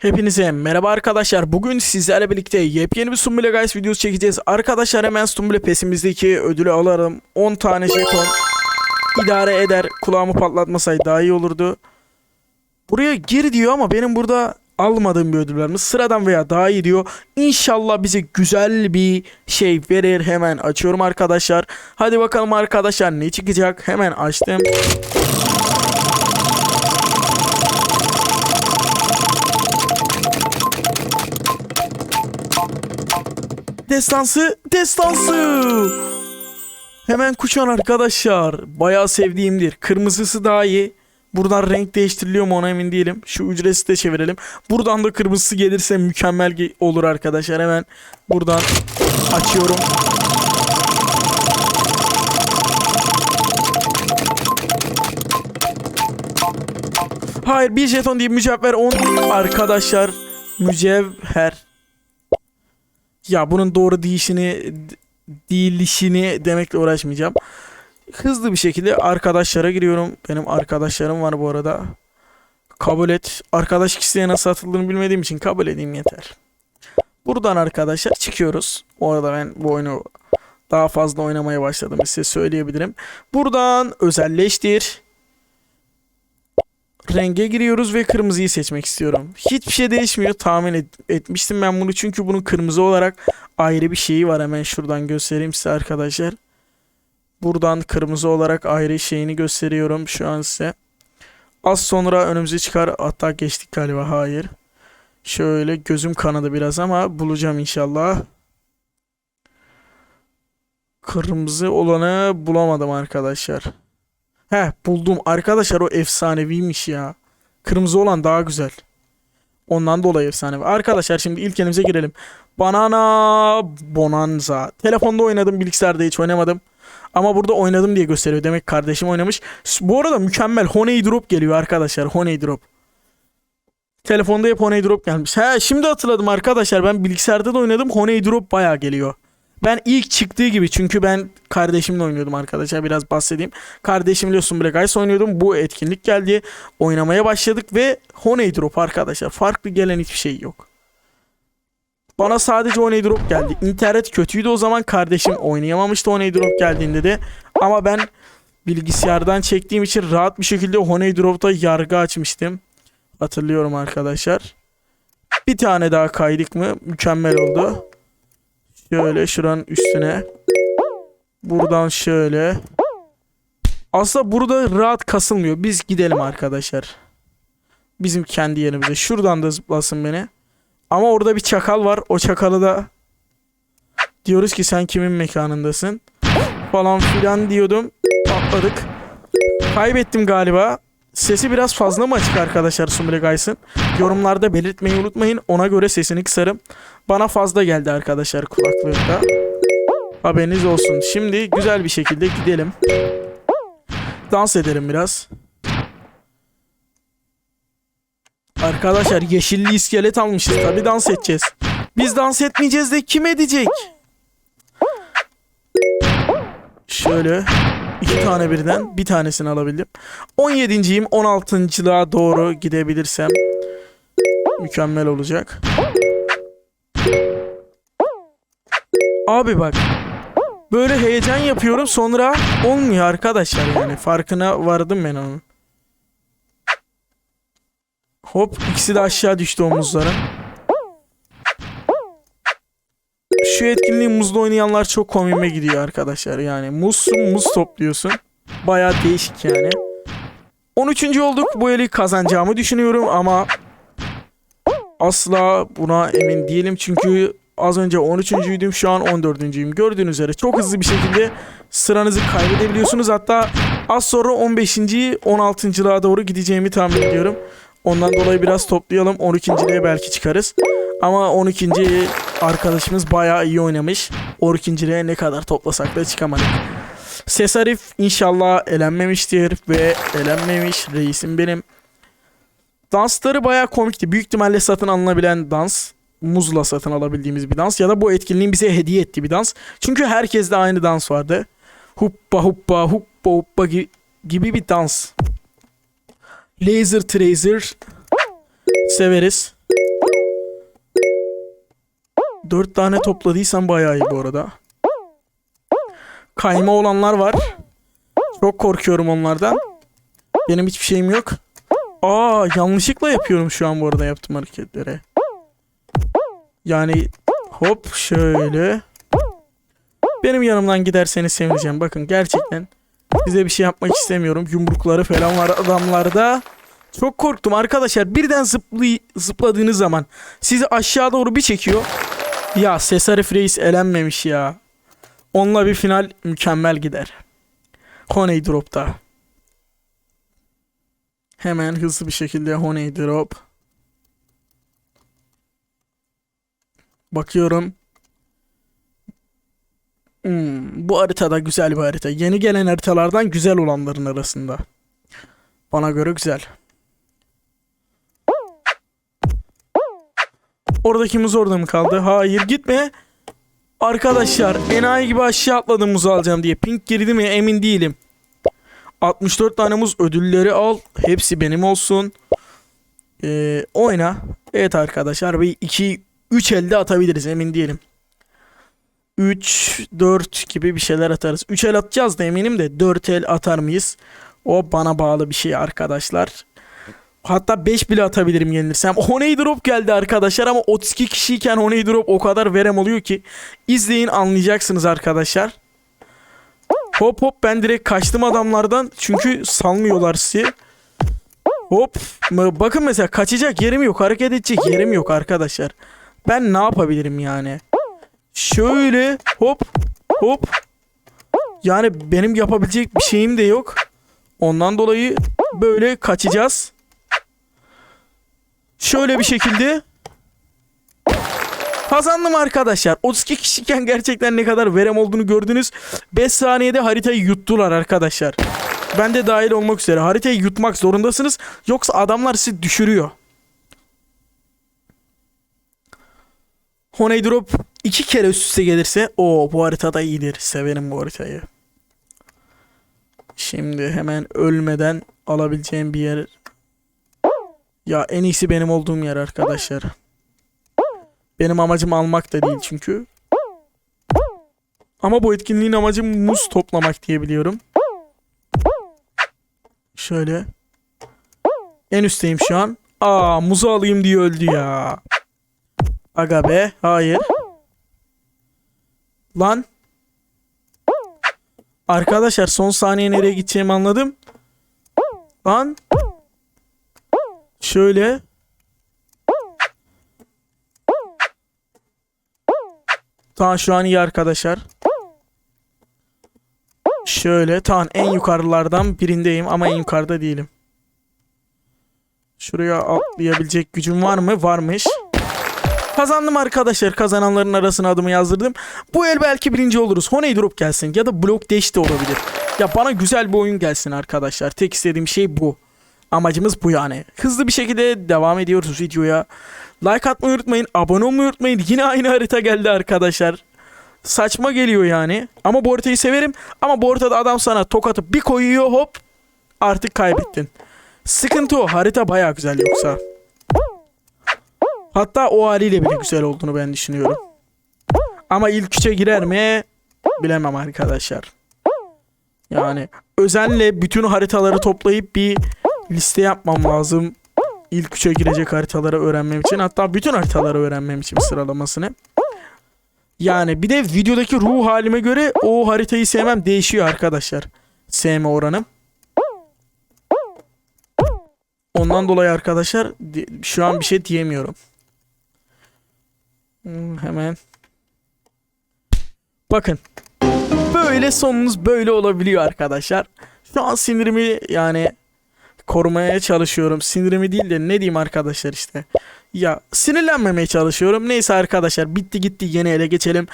Hepinize merhaba arkadaşlar. Bugün sizlerle birlikte yepyeni bir Sumbile Guys videosu çekeceğiz. Arkadaşlar hemen Sumbile pesimizdeki ödülü alalım. 10 tane jeton idare eder. Kulağımı patlatmasaydı daha iyi olurdu. Buraya gir diyor ama benim burada almadığım bir ödül var mı? Sıradan veya daha iyi diyor. İnşallah bize güzel bir şey verir. Hemen açıyorum arkadaşlar. Hadi bakalım arkadaşlar ne çıkacak? Hemen açtım. Destansı, destansı. Hemen kuşan arkadaşlar. Bayağı sevdiğimdir. Kırmızısı daha iyi. Buradan renk değiştiriliyor mu ona emin değilim. Şu ücretsiz de çevirelim. Buradan da kırmızısı gelirse mükemmel olur arkadaşlar. Hemen buradan açıyorum. Hayır bir jeton değil mücevher 10 arkadaşlar. Mücevher. Ya bunun doğru değişini değilişini demekle uğraşmayacağım. Hızlı bir şekilde arkadaşlara giriyorum. Benim arkadaşlarım var bu arada. Kabul et. Arkadaş kişiye nasıl atıldığını bilmediğim için kabul edeyim yeter. Buradan arkadaşlar çıkıyoruz. Bu arada ben bu oyunu daha fazla oynamaya başladım size söyleyebilirim. Buradan özelleştir. Renge giriyoruz ve kırmızıyı seçmek istiyorum. Hiçbir şey değişmiyor. Tahmin et- etmiştim ben bunu çünkü bunun kırmızı olarak ayrı bir şeyi var. Hemen şuradan göstereyim size arkadaşlar. Buradan kırmızı olarak ayrı şeyini gösteriyorum şu an size. Az sonra önümüze çıkar. Hatta geçtik galiba. Hayır. Şöyle gözüm kanadı biraz ama bulacağım inşallah. Kırmızı olanı bulamadım arkadaşlar. He buldum. Arkadaşlar o efsaneviymiş ya. Kırmızı olan daha güzel. Ondan dolayı efsanevi. Arkadaşlar şimdi ilk elimize girelim. Banana Bonanza. Telefonda oynadım. Bilgisayarda hiç oynamadım. Ama burada oynadım diye gösteriyor. Demek kardeşim oynamış. Bu arada mükemmel. Honey Drop geliyor arkadaşlar. Honey Drop. Telefonda hep Honey Drop gelmiş. He şimdi hatırladım arkadaşlar. Ben bilgisayarda da oynadım. Honey Drop bayağı geliyor. Ben ilk çıktığı gibi çünkü ben kardeşimle oynuyordum arkadaşlar biraz bahsedeyim. Kardeşimle Sunbreak Ice oynuyordum. Bu etkinlik geldi. Oynamaya başladık ve Honey Drop arkadaşlar. Farklı gelen hiçbir şey yok. Bana sadece Honey Drop geldi. İnternet kötüydü o zaman kardeşim oynayamamıştı Honey Drop geldiğinde de. Ama ben bilgisayardan çektiğim için rahat bir şekilde Honey Drop'ta yargı açmıştım. Hatırlıyorum arkadaşlar. Bir tane daha kaydık mı mükemmel oldu. Şöyle şuranın üstüne. Buradan şöyle. Aslında burada rahat kasılmıyor. Biz gidelim arkadaşlar. Bizim kendi yerimize. Şuradan da zıplasın beni. Ama orada bir çakal var. O çakalı da diyoruz ki sen kimin mekanındasın? Falan filan diyordum. Patladık. Kaybettim galiba. Sesi biraz fazla mı açık arkadaşlar Sumbre Guys'ın? Yorumlarda belirtmeyi unutmayın. Ona göre sesini kısarım. Bana fazla geldi arkadaşlar kulaklığında. Haberiniz olsun. Şimdi güzel bir şekilde gidelim. Dans edelim biraz. Arkadaşlar yeşilli iskelet almışız. Tabi dans edeceğiz. Biz dans etmeyeceğiz de kim edecek? Şöyle iki tane birden bir tanesini alabildim. 17.yim 16.lığa doğru gidebilirsem mükemmel olacak. Abi bak böyle heyecan yapıyorum sonra olmuyor arkadaşlar yani farkına vardım ben onun. Hop ikisi de aşağı düştü omuzlara. Şu etkinliği muzda oynayanlar çok komime gidiyor arkadaşlar. Yani muzsun muz topluyorsun. Baya değişik yani. 13. olduk. Bu eli kazanacağımı düşünüyorum ama asla buna emin değilim. Çünkü az önce 13.yüydüm şu an 14.yüyüm. Gördüğünüz üzere çok hızlı bir şekilde sıranızı kaybedebiliyorsunuz. Hatta az sonra 15. 16.lığa doğru gideceğimi tahmin ediyorum. Ondan dolayı biraz toplayalım. 12.liğe belki çıkarız. Ama 12. arkadaşımız bayağı iyi oynamış. 12.liğe ne kadar toplasak da çıkamadık. Sesarif inşallah elenmemiştir ve elenmemiş reisim benim. Dansları bayağı komikti. Büyük ihtimalle satın alınabilen dans. Muzla satın alabildiğimiz bir dans. Ya da bu etkinliğin bize hediye ettiği bir dans. Çünkü herkeste aynı dans vardı. Huppa huppa huppa huppa gi- gibi bir dans. Laser Tracer severiz. 4 tane topladıysam bayağı iyi bu arada. Kayma olanlar var. Çok korkuyorum onlardan. Benim hiçbir şeyim yok. Aa yanlışlıkla yapıyorum şu an bu arada yaptığım hareketleri. Yani hop şöyle. Benim yanımdan giderseniz sevineceğim. Bakın gerçekten size bir şey yapmak istemiyorum. Yumrukları falan var adamlarda. Çok korktum arkadaşlar. Birden zıplay zıpladığınız zaman sizi aşağı doğru bir çekiyor. Ya Cesarif Reis elenmemiş ya. Onunla bir final mükemmel gider. Honey Drop'ta. Hemen hızlı bir şekilde Honey Drop. Bakıyorum. Hmm, bu haritada güzel bir harita. Yeni gelen haritalardan güzel olanların arasında. Bana göre güzel. Oradaki muz orada mı kaldı? Hayır gitme. Arkadaşlar enayi gibi aşağı atladım muzu alacağım diye. Pink girdi mi emin değilim. 64 tane muz ödülleri al. Hepsi benim olsun. Ee, oyna. Evet arkadaşlar bir 2 3 elde atabiliriz emin değilim. 3 4 gibi bir şeyler atarız. 3 el atacağız da eminim de 4 el atar mıyız? O bana bağlı bir şey arkadaşlar. Hatta 5 bile atabilirim yenilirsem. Honey Drop geldi arkadaşlar ama 32 kişiyken Honey Drop o kadar verem oluyor ki. İzleyin anlayacaksınız arkadaşlar. Hop hop ben direkt kaçtım adamlardan. Çünkü salmıyorlar sizi. Hop. Bakın mesela kaçacak yerim yok. Hareket edecek yerim yok arkadaşlar. Ben ne yapabilirim yani? Şöyle hop hop. Yani benim yapabilecek bir şeyim de yok. Ondan dolayı böyle kaçacağız. Şöyle bir şekilde Kazandım arkadaşlar. 32 kişiyken gerçekten ne kadar verem olduğunu gördünüz. 5 saniyede haritayı yuttular arkadaşlar. Ben de dahil olmak üzere. Haritayı yutmak zorundasınız. Yoksa adamlar sizi düşürüyor. Honey Drop iki kere üst üste gelirse o bu haritada iyidir. Severim bu haritayı. Şimdi hemen ölmeden alabileceğim bir yer. Ya en iyisi benim olduğum yer arkadaşlar. Benim amacım almak da değil çünkü. Ama bu etkinliğin amacı muz toplamak diye biliyorum. Şöyle. En üstteyim şu an. Aa muzu alayım diye öldü ya. Aga be. Hayır. Lan. Arkadaşlar son saniye nereye gideceğimi anladım. Lan. Şöyle. Tamam şu an iyi arkadaşlar. Şöyle tamam en yukarılardan birindeyim ama en yukarıda değilim. Şuraya atlayabilecek gücüm var mı? Varmış. Kazandım arkadaşlar. Kazananların arasına adımı yazdırdım. Bu el belki birinci oluruz. Honey Drop gelsin ya da Block Dash de olabilir. Ya bana güzel bir oyun gelsin arkadaşlar. Tek istediğim şey bu. Amacımız bu yani. Hızlı bir şekilde devam ediyoruz videoya. Like atmayı unutmayın. Abone olmayı unutmayın. Yine aynı harita geldi arkadaşlar. Saçma geliyor yani. Ama bu severim. Ama bu adam sana tokatı bir koyuyor hop. Artık kaybettin. Sıkıntı o. Harita baya güzel yoksa. Hatta o haliyle bile güzel olduğunu ben düşünüyorum. Ama ilk üçe girer mi? Bilemem arkadaşlar. Yani özenle bütün haritaları toplayıp bir liste yapmam lazım. İlk üçe girecek haritaları öğrenmem için. Hatta bütün haritaları öğrenmem için sıralamasını. Yani bir de videodaki ruh halime göre o haritayı sevmem değişiyor arkadaşlar. Sevme oranım. Ondan dolayı arkadaşlar şu an bir şey diyemiyorum. Hmm, hemen. Bakın. Böyle sonunuz böyle olabiliyor arkadaşlar. Şu an sinirimi yani korumaya çalışıyorum. Sinirimi değil de ne diyeyim arkadaşlar işte. Ya sinirlenmemeye çalışıyorum. Neyse arkadaşlar bitti gitti yeni ele geçelim.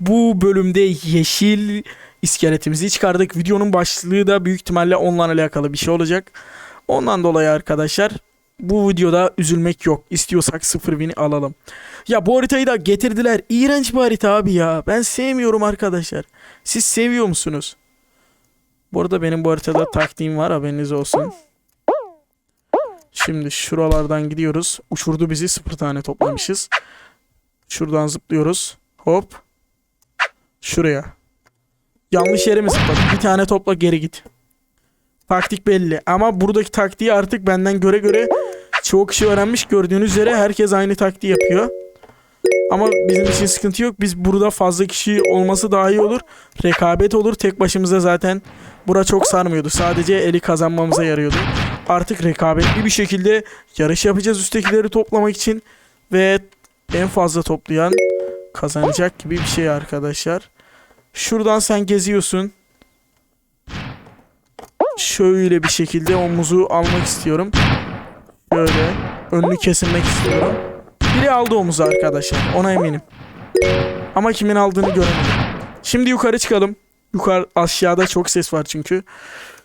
Bu bölümde yeşil iskeletimizi çıkardık. Videonun başlığı da büyük ihtimalle onunla alakalı bir şey olacak. Ondan dolayı arkadaşlar bu videoda üzülmek yok. İstiyorsak sıfır win'i alalım. Ya bu haritayı da getirdiler. İğrenç bir harita abi ya. Ben sevmiyorum arkadaşlar. Siz seviyor musunuz? Bu arada benim bu haritada taktiğim var haberiniz olsun. Şimdi şuralardan gidiyoruz. Uçurdu bizi sıfır tane toplamışız. Şuradan zıplıyoruz. Hop. Şuraya. Yanlış yere mi zıpladık? Bir tane topla geri git. Taktik belli. Ama buradaki taktiği artık benden göre göre çoğu kişi öğrenmiş. Gördüğünüz üzere herkes aynı taktiği yapıyor. Ama bizim için sıkıntı yok. Biz burada fazla kişi olması daha iyi olur. Rekabet olur. Tek başımıza zaten bura çok sarmıyordu. Sadece eli kazanmamıza yarıyordu. Artık rekabetli bir şekilde yarış yapacağız üsttekileri toplamak için. Ve en fazla toplayan kazanacak gibi bir şey arkadaşlar. Şuradan sen geziyorsun. Şöyle bir şekilde o muzu almak istiyorum. Şöyle önünü kesilmek istiyorum. Biri aldı omuzu arkadaşlar. Ona eminim. Ama kimin aldığını göremedim. Şimdi yukarı çıkalım. Yukarı aşağıda çok ses var çünkü.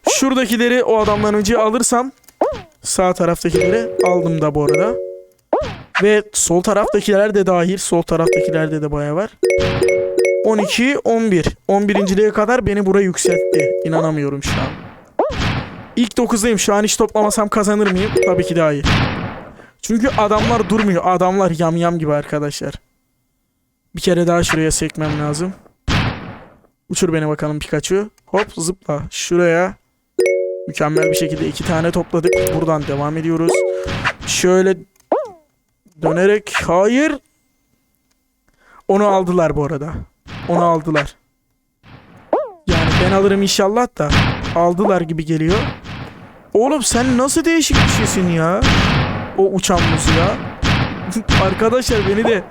Şuradakileri o adamdan önce alırsam sağ taraftakileri aldım da bu arada. Ve sol taraftakiler de dahil. Sol taraftakilerde de bayağı var. 12, 11. 11.liğe kadar beni buraya yükseltti. İnanamıyorum şu an. İlk 9'dayım. Şu an hiç toplamasam kazanır mıyım? Tabii ki de hayır. Çünkü adamlar durmuyor. Adamlar yamyam gibi arkadaşlar. Bir kere daha şuraya sekmem lazım. Uçur beni bakalım Pikachu. Hop zıpla. Şuraya. Mükemmel bir şekilde iki tane topladık. Buradan devam ediyoruz. Şöyle dönerek. Hayır. Onu aldılar bu arada. Onu aldılar. Yani ben alırım inşallah da. Aldılar gibi geliyor. Oğlum sen nasıl değişik bir şeysin ya? O uçan muz ya. Arkadaşlar beni de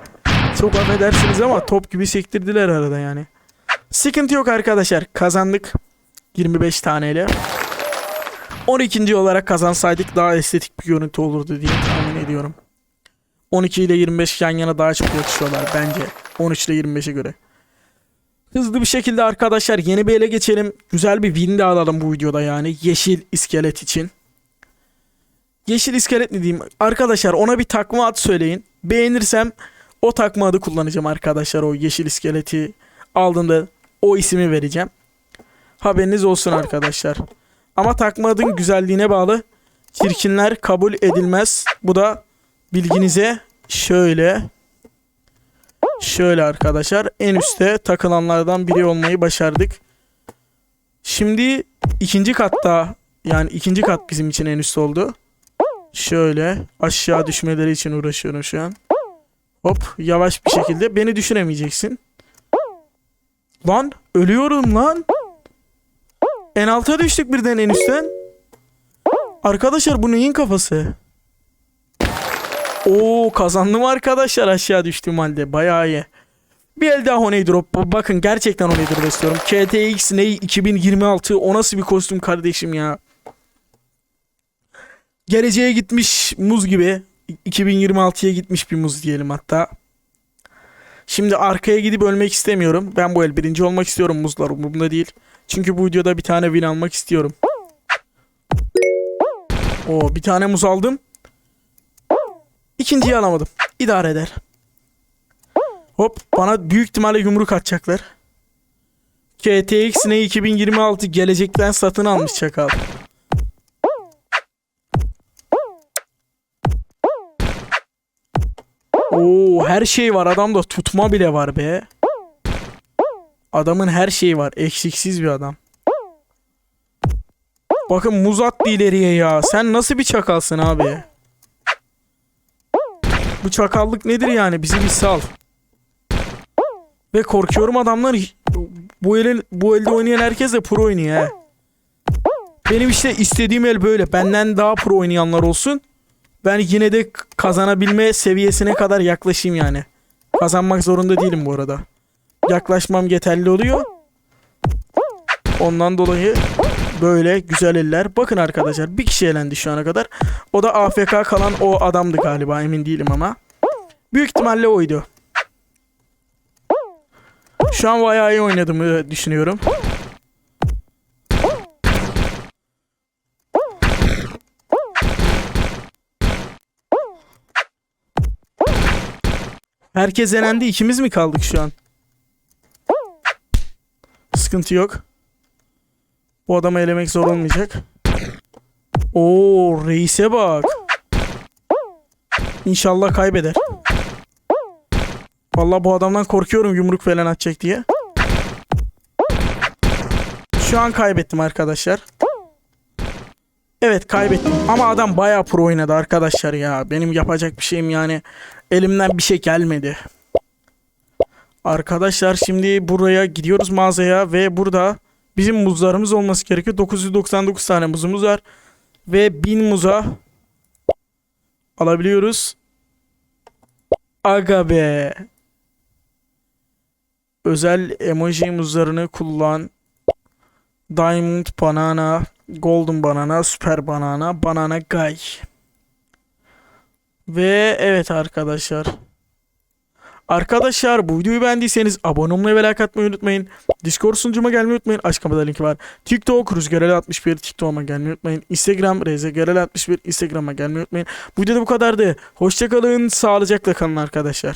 çok affedersiniz ama top gibi sektirdiler arada yani. Sıkıntı yok arkadaşlar. Kazandık. 25 taneyle. 12. olarak kazansaydık daha estetik bir görüntü olurdu diye tahmin ediyorum. 12 ile 25 yan yana daha çok yakışıyorlar bence. 13 ile 25'e göre. Hızlı bir şekilde arkadaşlar yeni bir ele geçelim. Güzel bir win de alalım bu videoda yani. Yeşil iskelet için. Yeşil iskelet ne diyeyim? Arkadaşlar ona bir takma ad söyleyin. Beğenirsem o takma adı kullanacağım arkadaşlar. O yeşil iskeleti aldığımda o ismi vereceğim. Haberiniz olsun arkadaşlar. Ama takma adın güzelliğine bağlı. Çirkinler kabul edilmez. Bu da bilginize şöyle şöyle arkadaşlar en üstte takılanlardan biri olmayı başardık. Şimdi ikinci katta yani ikinci kat bizim için en üst oldu. Şöyle aşağı düşmeleri için uğraşıyorum şu an. Hop yavaş bir şekilde beni düşüremeyeceksin. Lan ölüyorum lan. En alta düştük birden en üstten. Arkadaşlar bu neyin kafası? Oo kazandım arkadaşlar aşağı düştüğüm halde. Bayağı iyi. Bir el daha Honey Drop. Bakın gerçekten Honey Drop istiyorum. KTX Ney 2026. O nasıl bir kostüm kardeşim ya. Geleceğe gitmiş muz gibi. 2026'ya gitmiş bir muz diyelim hatta. Şimdi arkaya gidip ölmek istemiyorum. Ben bu el birinci olmak istiyorum muzlar umurumda değil. Çünkü bu videoda bir tane win almak istiyorum. Oo bir tane muz aldım. İkinciyi alamadım. İdare eder. Hop bana büyük ihtimalle yumruk atacaklar. KTX ne 2026 gelecekten satın almış çakal. Her şey var adamda tutma bile var be. Adamın her şeyi var. Eksiksiz bir adam. Bakın muz attı ileriye ya. Sen nasıl bir çakalsın abi? Bu çakallık nedir yani? Bizi bir sal. Ve korkuyorum adamlar bu el bu elde oynayan herkes de pro oynuyor he. Benim işte istediğim el böyle. Benden daha pro oynayanlar olsun. Ben yine de kazanabilme seviyesine kadar yaklaşayım yani. Kazanmak zorunda değilim bu arada. Yaklaşmam yeterli oluyor. Ondan dolayı böyle güzel eller. Bakın arkadaşlar bir kişi elendi şu ana kadar. O da AFK kalan o adamdı galiba emin değilim ama. Büyük ihtimalle oydu. Şu an bayağı iyi oynadığımı düşünüyorum. Herkes elendi. ikimiz mi kaldık şu an? Sıkıntı yok. Bu adamı elemek zor olmayacak. Oo reise bak. İnşallah kaybeder. Vallahi bu adamdan korkuyorum yumruk falan atacak diye. Şu an kaybettim arkadaşlar. Evet kaybettim ama adam bayağı pro oynadı arkadaşlar ya. Benim yapacak bir şeyim yani elimden bir şey gelmedi. Arkadaşlar şimdi buraya gidiyoruz mağazaya ve burada bizim muzlarımız olması gerekiyor. 999 tane muzumuz var ve 1000 muza alabiliyoruz. Aga be. Özel emoji muzlarını kullan. Diamond banana, golden banana, süper banana, banana guy. Ve evet arkadaşlar. Arkadaşlar bu videoyu beğendiyseniz abone olmayı ve like atmayı unutmayın. Discord sunucuma gelmeyi unutmayın. Açıklamada linki var. TikTok rüzgareli61 TikTok'uma gelmeyi unutmayın. Instagram rezgareli61 Instagram'a gelmeyi unutmayın. Bu videoda bu kadardı. Hoşçakalın. Sağlıcakla kalın arkadaşlar.